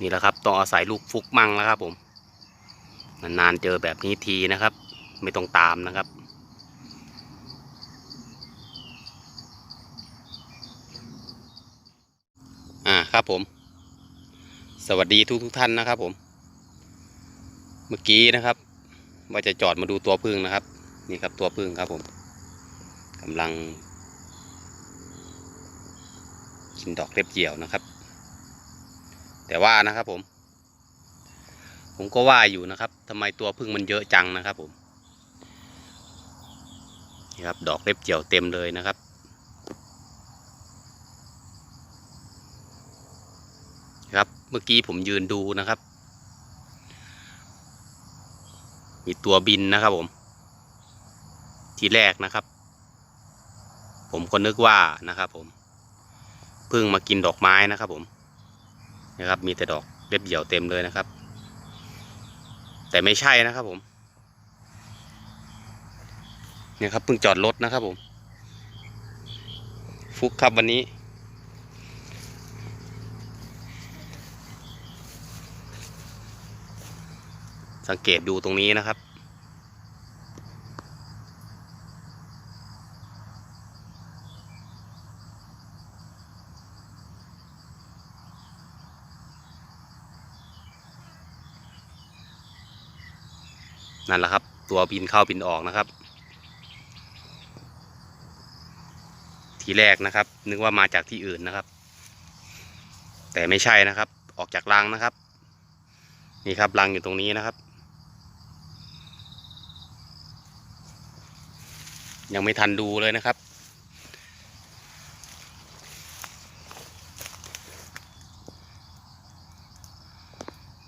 นี่แหละครับต้องอาศัยลูกฟุกมั่งแล้วครับ ผมนานๆเจอแบบนี้ทีนะครับ ไม่ต้องตามนะครับอ่าครับผม สวัสดีทุกทุกท่านนะครับ ผม เมื่อกี้นะครับ ว่าจะจอดมาดูตัวพึ่งนะครับ นี่ครับตัวพึ่งครับ ผมกำลังกินดอกเล็บเหี่ยวนะครับ แต่ว่านะครับผม ผมก็ว่าอยู่นะครับทำไมตัวพึ่งมันเยอะจังนะครับผมนี่ครับดอกเล็บเหี่ยวเต็มเลยนะครับ ครับเมื่อกี้ผมยืนดูนะครับ มีตัวบินนะครับผมทีแรกนะครับ ผมก็นึกว่านะครับผมเพิ่งมากินดอกไม้นะครับผม นะครับ มีแต่ดอกเล็บเหี่ยวเต็มเลยนะครับ แต่ไม่ใช่นะครับผมเนี่ยครับเพิ่งจอดรถนะครับผม ฟุกครับวันนี้ สังเกตดูตรงนี้นะครับ นั่นแหละครับ ตัวบินเข้าบินออกนะครับ ทีแรกนะครับ นึกว่ามาจากที่อื่นนะครับ แต่ไม่ใช่นะครับ ออกจากรังนะครับ นี่ครับรังอยู่ตรงนี้นะครับ ยังไม่ทันดูเลยนะครับ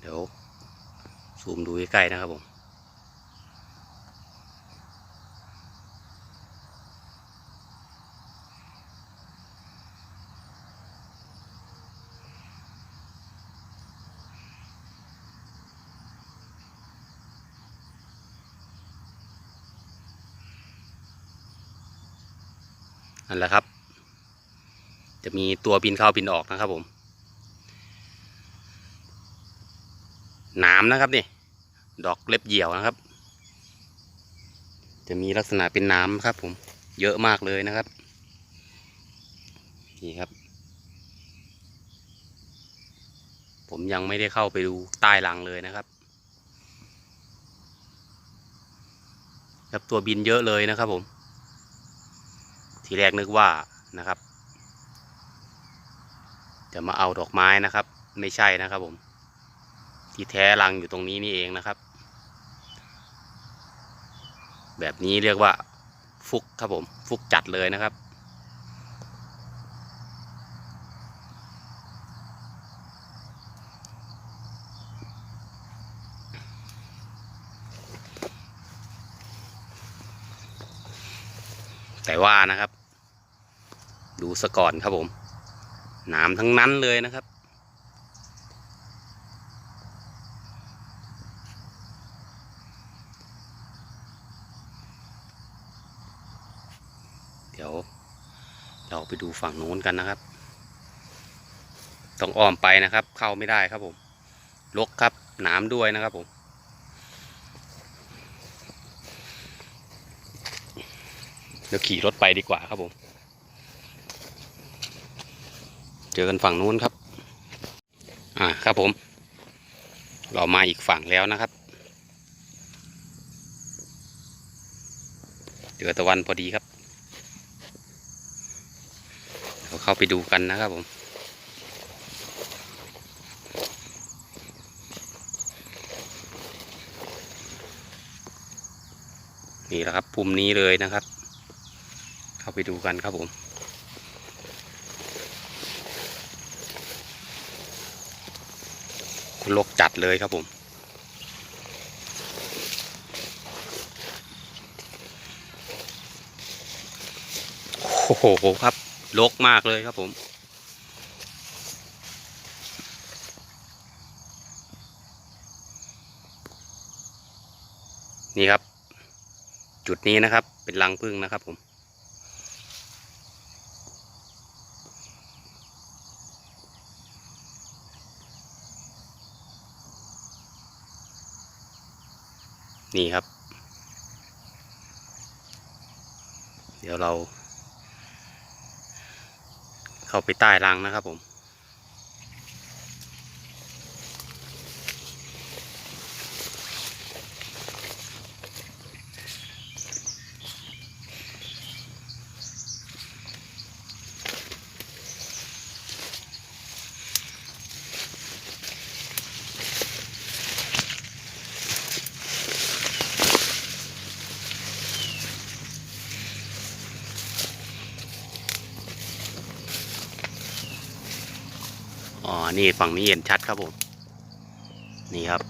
เดี๋ยวซูมดูใกล้ๆนะครับผม นั่นแหละครับ จะมีตัวบินเข้าบินออกนะครับผมหนามนะครับนี่ดอกเล็บเหยี่ยวนะครับ จะมีลักษณะเป็นน้ำครับ ผมเยอะมากเลยนะครับนี่ครับ ผมยังไม่ได้เข้าไปดูใต้รังเลยนะครับ ครับตัวบินเยอะเลยนะครับผม ทีแรกนึกว่านะครับ จะมาเอาดอกไม้นะครับ ไม่ใช่นะครับผม ที่แท้รังอยู่ตรงนี้นี่เองนะครับ แบบนี้เรียกว่า ฟุกครับผม ฟุกจัดเลยนะครับแต่ว่านะครับ ดูสะก่อนครับผมหนามทั้งนั้นเลยนะครับ เดี๋ยวเราไปดูฝั่งโน้นกันนะครับ ต้องอ้อมไปนะครับ เข้าไม่ได้ครับผมลกครับหนามด้วยนะครับผมเดี๋ยวขี่รถไปดีกว่าครับผม เจอกันฝั่งนู้นครับ อ่าครับผม เรามาอีกฝั่งแล้วนะครับเจอตะวันพอดีครับเราเข้าไปดูกันนะครับผมนี่แหละครับปุ่มนี้เลยนะครับ เข้าไปดูกันครับผม ลกจัดเลยครับผมโอ้โหครับลกมากเลยครับผม นี่ครับ จุดนี้นะครับเป็นรังพึ่งนะครับผม นี่ครับ เดี๋ยวเรา เข้าไปใต้รังนะครับผม อ๋อ นี่ฝั่งนี้เห็นชัดครับผม นี่ครับ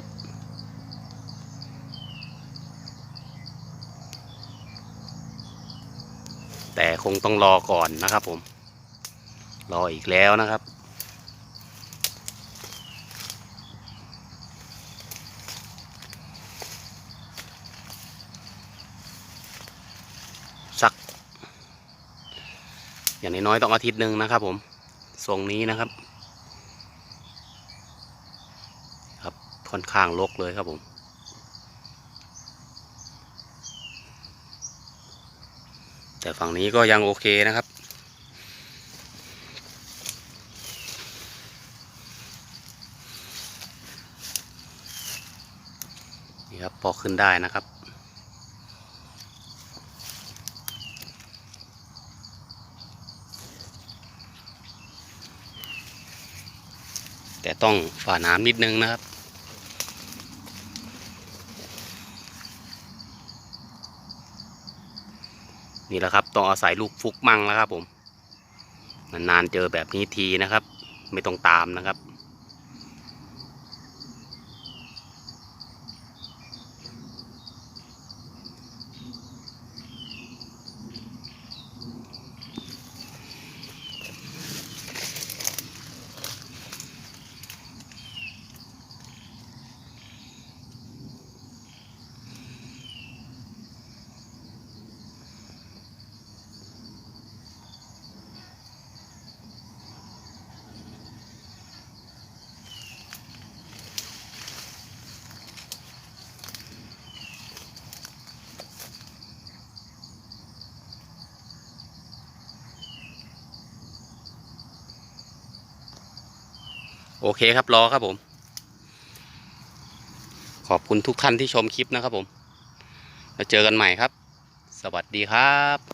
แต่คงต้องรอก่อนนะครับผม รออีกแล้วนะครับ สัก อย่างน้อยๆต้องอาทิตย์หนึ่งนะครับผม ทรงนี้นะครับ ค่อนข้างรกเลยครับผม แต่ฝั่งนี้ก็ยังโอเคนะครับ นี่ครับพอขึ้นได้นะครับแต่ต้องฝ่าน้ำนิดนึงนะครับ นี่แหละครับต้องอาศัยลูกฟุกมั่งแล้วครับผม นานๆเจอแบบนี้ทีนะครับ ไม่ต้องตามนะครับ โอเคครับรอครับผม ขอบคุณทุกท่านที่ชมคลิปนะครับผม แล้วเจอกันใหม่ครับ สวัสดีครับ